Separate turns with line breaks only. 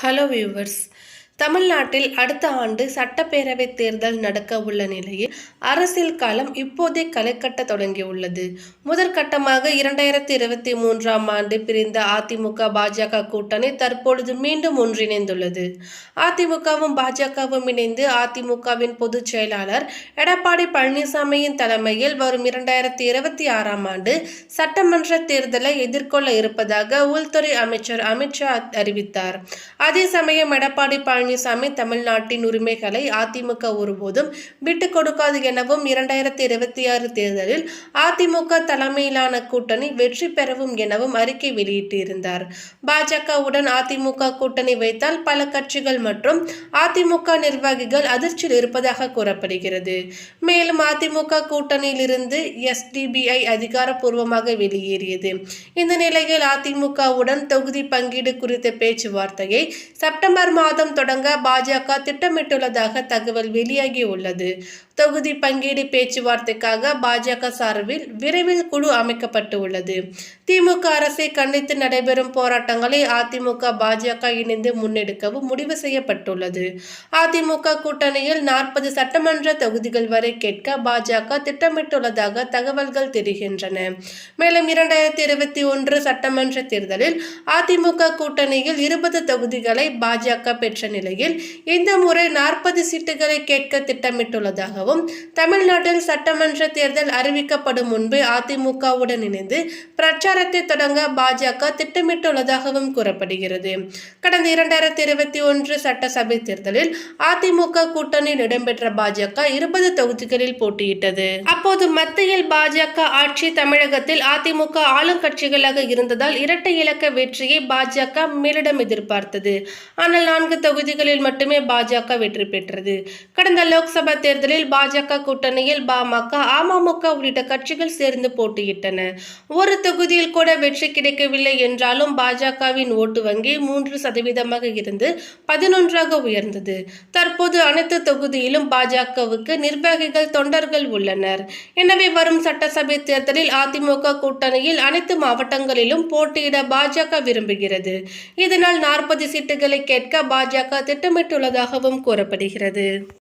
Hello viewers தமிழ்நாட்டில் அடுத்த ஆண்டு சட்டப்பேரவைத் தேர்தல் நடக்க உள்ள நிலையில் அரசியல் காலம் இப்போதே களைக்கட்ட தொடங்கியுள்ளது. முதற்கட்டமாக இரண்டாயிரத்தி இருபத்தி மூன்றாம் ஆண்டு பிரிந்த அதிமுக பாஜக கூட்டணி தற்பொழுது மீண்டும் ஒன்றிணைந்துள்ளது. அதிமுகவும் பாஜகவும் இணைந்து அதிமுகவின் பொதுச் செயலாளர் எடப்பாடி பழனிசாமியின் தலைமையில் வரும் இரண்டாயிரத்தி இருபத்தி ஆறாம் ஆண்டு சட்டமன்ற தேர்தலை எதிர்கொள்ள இருப்பதாக உள்துறை அமைச்சர் அமித்ஷா அறிவித்தார். அதே சமயம் எடப்பாடி பழனிசாமி தமிழ்நாட்டின் உரிமைகளை அதிமுக ஒருபோதும் விட்டுக் கொடுக்காது எனவும் இரண்டாயிரத்தி இருபத்தி ஆறு தேர்தலில் அதிமுக தலைமையிலான கூட்டணி வெற்றி பெறவும் எனவும் அறிக்கை வெளியிட்டிருந்தார். பாஜகவுடன் அதிமுக கூட்டணி வைத்தால் பல கட்சிகள் மற்றும் அதிமுக நிர்வாகிகள் அதிர்ச்சியில் இருப்பதாக கூறப்படுகிறது. மேலும் அதிமுக கூட்டணியிலிருந்து எஸ்டிபிஐ அதிகாரப்பூர்வமாக வெளியேறியது. இந்த நிலையில் அதிமுகவுடன் தொகுதி பங்கீடு குறித்த பேச்சுவார்த்தையை செப்டம்பர் மாதம் தொடங்க பாஜக திட்டமிட்டுள்ளதாக தகவல் வெளியாகியுள்ளது. தொகுதி பங்கீடு பேச்சுவார்த்தைக்காக பாஜக சார்பில் விரைவில் குழு அமைக்கப்பட்டு உள்ளது திமுக அரசை கண்டித்து நடைபெறும் போராட்டங்களை அதிமுக பாஜக இணைந்து முன்னெடுக்கவும் முடிவு செய்யப்பட்டுள்ளது. அதிமுக கூட்டணியில் நாற்பது சட்டமன்ற தொகுதிகள் வரை கேட்க பாஜக திட்டமிட்டுள்ளதாக தகவல்கள் தெரிகின்றன. மேலும் இரண்டாயிரத்தி இருபத்தி ஒன்று சட்டமன்ற தேர்தலில் அதிமுக கூட்டணியில் இருபது தொகுதிகளை பாஜக பெற்ற நிலை நிலையில் இந்த முறை நாற்பது சீட்டுகளை கேட்க திட்டமிட்டுள்ளதாகவும் தமிழ்நாட்டில் சட்டமன்ற தேர்தல் அறிவிக்கப்படும் முன்பு அதிமுகவுடன் இணைந்து பிரச்சாரத்தை தொடங்க பாஜக திட்டமிட்டுள்ளதாகவும் கூறப்படுகிறது. கடந்த இரண்டாயிரத்தி இருபத்தி ஒன்று சட்டசபை தேர்தலில் அதிமுக கூட்டணியில் இடம்பெற்ற பாஜக இருபது தொகுதிகளில் போட்டியிட்டது. அப்போது மத்தியில் பாஜக ஆட்சி தமிழகத்தில் அதிமுக ஆளுங்கட்சிகளாக இருந்ததால் இரட்டை இலக்க வெற்றியை பாஜக மேலிடம் எதிர்பார்த்தது. ஆனால் நான்கு தொகுதி தொகுதிகளில் மட்டுமே பாஜக வெற்றி பெற்றது. கடந்த லோக்சபா தேர்தலில் பாஜக கூட்டணியில் பாமக அமமுக உள்ளிட்ட கட்சிகள் சேர்ந்து போட்டியிட்டன. ஒரு தொகுதியில் கூட வெற்றி கிடைக்கவில்லை என்றாலும் பாஜகவின் ஓட்டு வங்கி மூன்று சதவீதமாக இருந்து பதினொன்றாக உயர்ந்தது. தற்போது அனைத்து தொகுதியிலும் பாஜகவுக்கு நிர்வாகிகள் தொண்டர்கள் உள்ளனர். எனவே வரும் சட்டசபை தேர்தலில் அதிமுக கூட்டணியில் அனைத்து மாவட்டங்களிலும் போட்டியிட பாஜக விரும்புகிறது. இதனால் நாற்பது சீட்டுகளை கேட்க பாஜக திட்டமிட்டுள்ளதாகவும் கூறப்படுகிறது.